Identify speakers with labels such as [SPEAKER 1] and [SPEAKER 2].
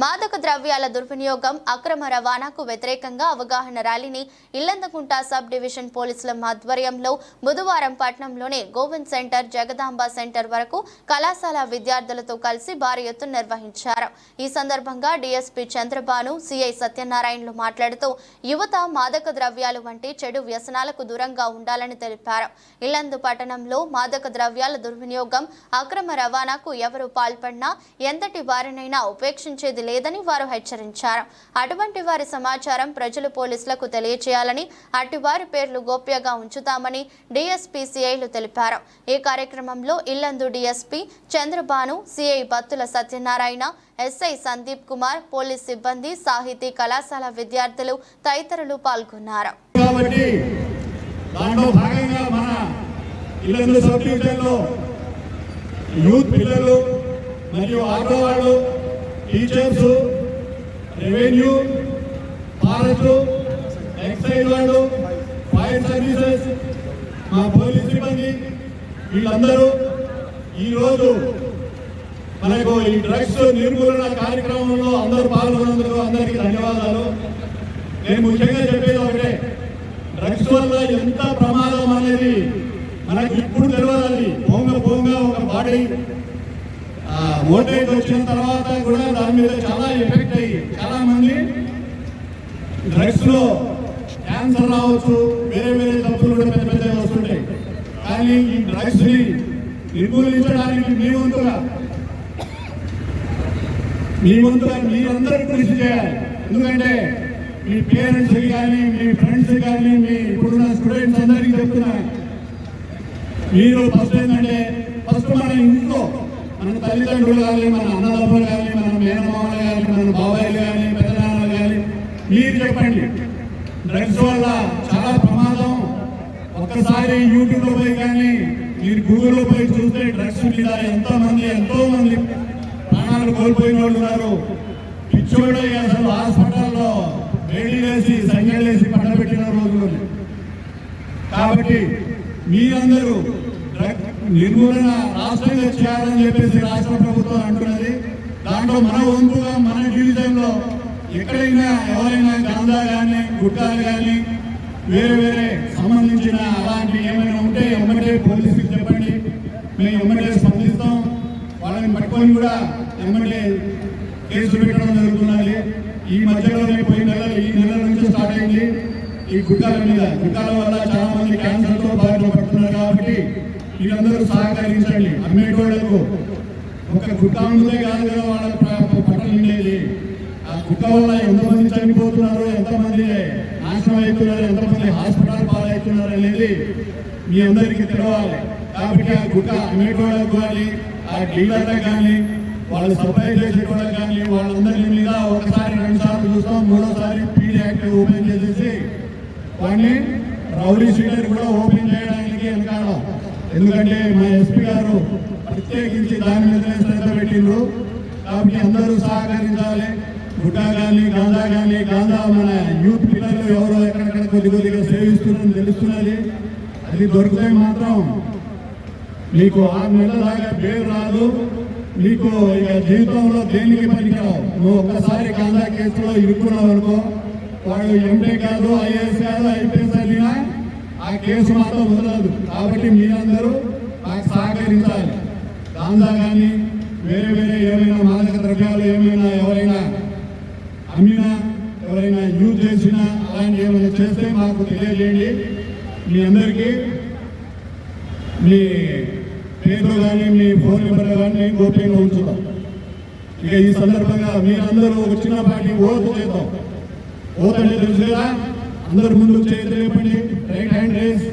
[SPEAKER 1] మాదక ద్రవ్యాల దుర్వినియోగం అక్రమ రవాణాకు వ్యతిరేకంగా అవగాహన ర్యాలీని ఇల్లందకుంట సబ్ డివిజన్ పోలీసుల ఆధ్వర్యంలో బుధవారం పట్నంలోని గోవింద్ సెంటర్ జగదాంబ సెంటర్ వరకు కళాశాల విద్యార్థులతో కలిసి భారీ ఎత్తున నిర్వహించారు. ఈ సందర్భంగా డీఎస్పీ చంద్రబాను సిఐ సత్యనారాయణలు మాట్లాడుతూ యువత మాదక ద్రవ్యాలు వంటి చెడు వ్యసనాలకు దూరంగా ఉండాలని తెలిపారు. ఇల్లందు పట్టణంలో మాదక ద్రవ్యాల దుర్వినియోగం అక్రమ రవాణాకు ఎవరు పాల్పడినా ఎంతటి వారినైనా ఉపేక్షించేది లేదని వారు హెచ్చరించారు. అటువంటి వారి సమాచారం ప్రజలు పోలీసులకు తెలియచేయాలని అటువారి వారి పేర్లు గోప్యంగా ఉంచుతామని డీఎస్పీ సిఐలు తెలిపారు. ఈ కార్యక్రమంలో Yellandu DSP Chandrabhanu CI Battula Satyanarayana SI Sandeep Kumar police సిబ్బంది సాహితీ కళాశాల విద్యార్థులు తదితరులు పాల్గొన్నారు.
[SPEAKER 2] యూత్ పిల్లలు మరియు auto teachers revenue forest excise వాళ్ళు ఫైర్ సర్వీసెస్ మా పోలీస్ సిబ్బంది వీళ్ళందరూ ఈరోజు మనకు ఈ డ్రగ్స్ నిర్మూలన కార్యక్రమంలో అందరూ పాల్గొన్నందుకు అందరికీ ధన్యవాదాలు. నేను ముఖ్యంగా చెప్పేది ఒకటే డ్రగ్స్ వల్ల ఎంత ప్రమాదం అనేది మనకి ఇప్పుడు తెలియాలి పోంగ పోంగ ఒక బాడీ ఓటేజ్ వచ్చిన తర్వాత కూడా దాని మీద చాలా ఎఫెక్ట్ అయ్యి చాలా మంది డ్రగ్స్లో క్యాన్సర్ రావచ్చు వేరే వేరే జబ్బులు కూడా పెద్ద పెద్ద వస్తుంటాయి. కానీ ఈ డ్రగ్స్ని నిర్మూలించడానికి మీ వంతుగా మీ వంతుగా మీరందరూ కృషి చేయాలి. ఎందుకంటే మీ పేరెంట్స్ కానీ మీ ఫ్రెండ్స్ కానీ మీ ఇప్పుడున్న స్టూడెంట్స్ అందరికీ చెప్తున్నా మీరు ఫస్ట్ ఏంటంటే మన తల్లిదండ్రులు కానీ మన అన్నదమ్ములు కానీ మన మేనమామలు కానీ మన బాబాయిలు కానీ పెద్దనాన్నలు కానీ మీరు చెప్పండి. డ్రగ్స్ వల్ల చాలా ప్రమాదం. ఒక్కసారి యూట్యూబ్లో పోయి కానీ మీరు గూగుల్లో పోయి చూస్తే డ్రగ్స్ మీద ఎంతమంది ఎంతో మంది ప్రాణాలు కోల్పోయిన వాళ్ళు ఉన్నారు. పిచ్చోడే అసలు హాస్పిటల్లో వేడి వేసి సంఖ్యలు వేసి పండబెట్టిన రోజులు. కాబట్టి మీరందరూ నిర్మూలన రాష్ట్రంగా చేయాలని చెప్పేసి రాష్ట్ర ప్రభుత్వం అంటున్నది. దాంట్లో మన వంతుగా మన డివిజన్లో ఎక్కడైనా ఎవరైనా గంధా కానీ గుట్టాలు కానీ వేరే వేరే సంబంధించిన అలాంటి ఏమైనా ఉంటే ఎమ్మటే పోలీసులకు చెప్పండి. మేము ఎమ్మటే స్పందిస్తాం. వాళ్ళని పట్టుకొని కూడా ఎమ్మటే కేసు పెట్టడం జరుగుతున్నది. ఈ మధ్యలోనే పోయిన నెలలు ఈ నెల నుంచి స్టార్ట్ అయింది. ఈ గుట్టాల మీద గుట్టాల వల్ల చాలా మంది క్యాన్సర్తో బాధపడుతున్నారు కాబట్టి మీరందరూ సహకరించండి. అమ్మేటోళ్ళకు ఒక గుట్ట ఉందే కాదు కదా వాళ్ళ పట్టలు ఉండేది. ఆ గుట్ట వల్ల ఎంతమంది చనిపోతున్నారు ఎంతమంది నాశనం అవుతున్నారు ఎంతమంది హాస్పిటల్ పాలవుతున్నారు అనేది మీ అందరికీ తెలవాలి. కాబట్టి ఆ గుట్ట అమ్మేటోళ్ళకు కానీ ఆ డీలర్లకు కానీ వాళ్ళు సప్లై చేసేటోళ్ళకి కానీ వాళ్ళందరి మీద ఒకసారి రెండు సార్లు చూస్తాం మూడోసారి పీడీ యాక్ట్ ఓపెన్ చేసేసి వాడిని రౌడీ సీటర్ కూడా ఓపెన్ చేయడానికి వెనకాడం ఎందుకంటే మా ఎస్పీ గారు ప్రత్యేకించి దాని మీదనే శ్రద్ధ పెట్టిండ్రు. కాబట్టి అందరూ సహకరించాలి. గుట్టా కానీ గాంధా కానీ గాంధా మన యూత్ పిల్లలు ఎవరో ఎక్కడెక్కడ కొద్ది కొద్దిగా సేవిస్తున్నారని తెలుస్తున్నది. అది దొరికితే మాత్రం మీకు ఆరు నెలల దాకా పేరు రాదు. మీకు ఇక జీవితంలో దేనికి పనికిరావు? నువ్వు ఒక్కసారి గాంధా కేసులో ఇరుక్కున్నావు అనుకో వాడు ఎంపీ కాదు ఐఏఎస్ కాదు ఐపీఎస్ ఆ కేసు మాత్రం వదలదు. కాబట్టి మీరందరూ నాకు సహకరించాలి. గాంధా కానీ వేరే వేరే ఏమైనా మాదక ద్రవ్యాలు ఏమైనా ఎవరైనా అమ్మినా ఎవరైనా యూజ్ చేసినా అలాంటి ఏమైనా చేస్తే మాకు తెలియజేయండి. మీ అందరికీ మీ పేరు కానీ మీ ఫోన్ నెంబర్ కానీ గోప్యంగా ఉంచుతాం. ఇక ఈ సందర్భంగా మీరందరూ ఒక చిన్నపాటి ఓటు చేద్దాం. ఓటు అంటే తెలుసు కదా అందరు ముందు చేతులు లేపండి రైట్ హ్యాండ్ రేస్